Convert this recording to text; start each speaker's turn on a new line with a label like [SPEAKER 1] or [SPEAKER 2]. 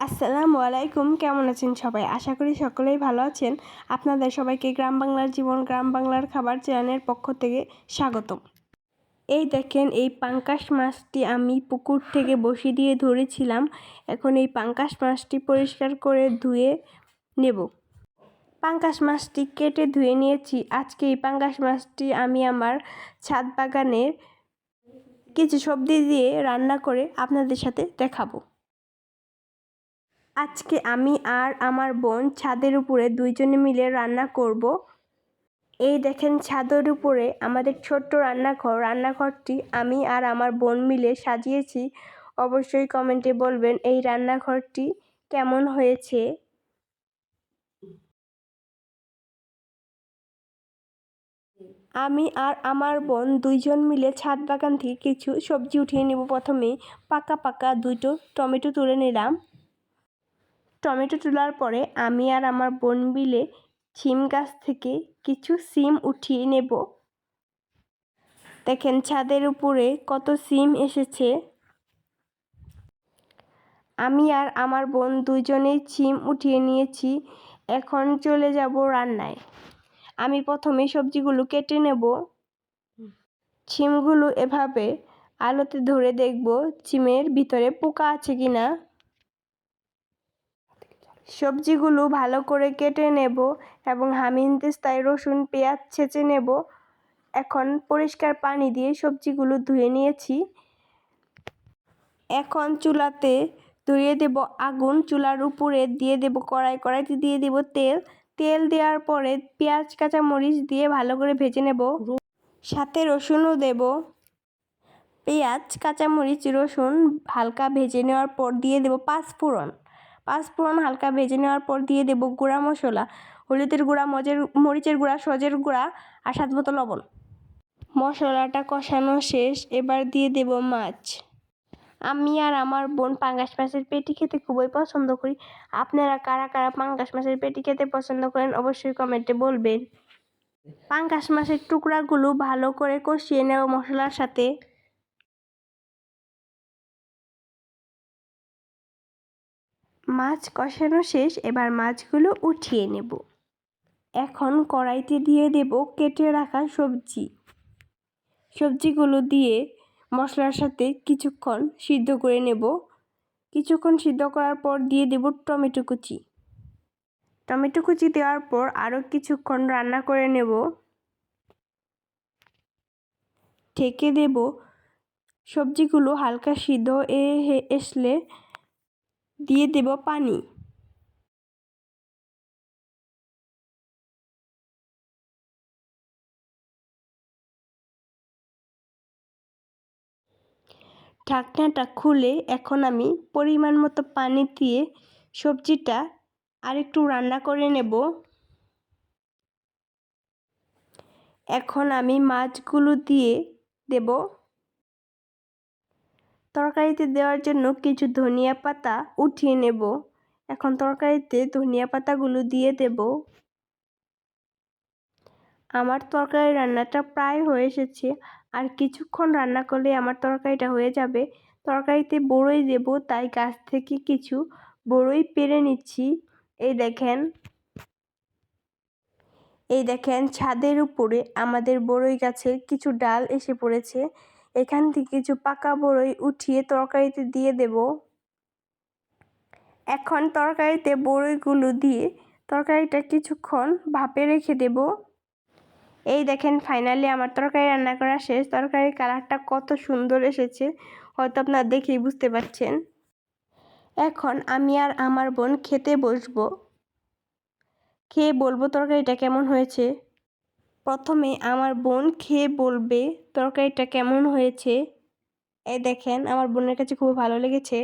[SPEAKER 1] আসসালামু আলাইকুম, কেমন আছেন সবাই? আশা করি সকলেই ভালো আছেন। আপনাদের সবাইকে গ্রাম বাংলার জীবন, গ্রাম বাংলার খাবার চ্যানেলের পক্ষ থেকে স্বাগতম। এই দেখেন, এই পাঙ্কাশ মাছটি আমি পুকুর থেকে বসি দিয়ে ধরেছিলাম। এখন এই পাঙ্কাশ মাছটি পরিষ্কার করে ধুয়ে নেব। পাঙ্কাশ মাছটি কেটে ধুয়ে নিয়েছি। আজকে এই পাঙ্কাশ মাছটি আমি আমার ছাদ বাগানের কিছু সবজি দিয়ে রান্না করে আপনাদের সাথে দেখাবো। আজকে আমি আর আমার বোন ছাদের উপরে দুইজনে মিলে রান্না করব। এই দেখেন ছাদের উপরে আমাদের ছোট্ট রান্নাঘর। রান্নাঘরটি আমি আর আমার বোন মিলে সাজিয়েছি। অবশ্যই কমেন্টে বলবেন এই রান্নাঘরটি কেমন হয়েছে। আমি আর আমার বোন দুইজন মিলে ছাদ বাগান থেকে কিছু সবজি উঠিয়ে নেব। প্রথমে পাকা পাকা দুটো টমেটো তুলে নিলাম। টমেটো তোলার পরে আমি আর আমার বোন মিলে সিম গাছ থেকে কিছু সিম উঠিয়ে নেব। দেখেন ছাদের উপরে কত সিম এসেছে। আমি আর আমার বোন দুজনেই সিম উঠিয়ে নিয়েছি। এখন চলে যাব রান্নায়। আমি প্রথমে সবজিগুলো কেটে নেব। সিমগুলো এভাবে আলোতে ধরে দেখব সিমের ভিতরে পোকা আছে কিনা। সবজিগুলো ভালো করে কেটে নেব এবং হামিনদিস্তায় রসুন, পেঁয়াজ ছেঁচে নেব। এখন পরিষ্কার পানি দিয়ে সবজিগুলো ধুয়ে নিয়েছি। এখন চুলাতে ধরিয়ে দেব আগুন। চুলার উপরে দিয়ে দেব কড়াই, কড়াইতে দিয়ে দেব তেল। তেল দেওয়ার পরে পেঁয়াজ, কাঁচামরিচ দিয়ে ভালো করে ভেজে নেব। সাথে রসুনও দেব। পেঁয়াজ, কাঁচামরিচ, রসুন হালকা ভেজে নেওয়ার পর দিয়ে দেব পাঁচ ফোড়ন পাঁচফোড়ন হালকা ভেজে নেওয়ার পর দিয়ে দেবো গুঁড়া মশলা, হলুদের গুঁড়া, মজের, মরিচের গুঁড়া, সজের গুঁড়া আর স্বাদ মতো লবণ। মশলাটা কষানো শেষ, এবার দিয়ে দেব মাছ। আমি আর আমার বোন পাঙ্গাস মাছের পেটি খেতে খুবই পছন্দ করি। আপনারা কারা কারা পাঙ্গাস মাছের পেটি খেতে পছন্দ করেন অবশ্যই কমেন্টে বলবেন। পাঙ্গাস মাছের টুকরাগুলো ভালো করে কষিয়ে নেব মশলার সাথে মাছ কষানো শেষ, এবার মাছগুলো উঠিয়ে নেব। এখন কড়াইতে দিয়ে দেব কেটে রাখা সবজি। সবজিগুলো দিয়ে মশলার সাথে কিছুক্ষণ সিদ্ধ করে নেব। কিছুক্ষণ সিদ্ধ করার পর দিয়ে দেব টমেটো কুচি। টমেটো কুচি দেওয়ার পর আরও কিছুক্ষণ রান্না করে নেব। ঢেকে দেব। সবজিগুলো হালকা সিদ্ধ এ আসলে দিয়ে দেব পানি। ঢাকনাটা খুলে এখন আমি পরিমাণ মতো পানি দিয়ে সবজিটা আরেকটু রান্না করে নেব। এখন আমি মাছগুলো দিয়ে দেব তরকারিতে দেওয়ার জন্য কিছু ধনিয়া পাতা উঠিয়ে নেব। এখন তরকারিতে ধনিয়া পাতাগুলো দিয়ে দেব। আমার তরকারি রান্নাটা প্রায় হয়ে এসেছে। আর কিছুক্ষণ রান্না করলে আমার তরকারিটা হয়ে যাবে। তরকারিতে বড়ই দেব, তাই গাছ থেকে কিছু বড়ই পেরে নিচ্ছি। এই দেখেন। এই দেখেন, ছাদের উপরে আমাদের বড়ই গাছে কিছু ডাল এসে পড়েছে। এখান থেকে কিছু পাকা বড়ই উঠিয়ে তরকারিতে দিয়ে দেব। এখন তরকারিতে বড়ইগুলো দিয়ে তরকারিটা কিছুক্ষণ ভাপে রেখে দেব। এই দেখেন ফাইনালি আমার তরকারি রান্না করা শেষ। তরকারির কালারটা কত সুন্দর এসেছে, হয়তো আপনারা দেখেই বুঝতে পারছেন। এখন আমি আর আমার বোন খেতে বসবো। খেয়ে বলব তরকারিটা কেমন হয়েছে। প্রথমে আমার বোন খেয়ে বলবে, তরকারিটা কেমন হয়েছে? এই দেখেন, আমার বোনের কাছে খুব ভালো লেগেছে।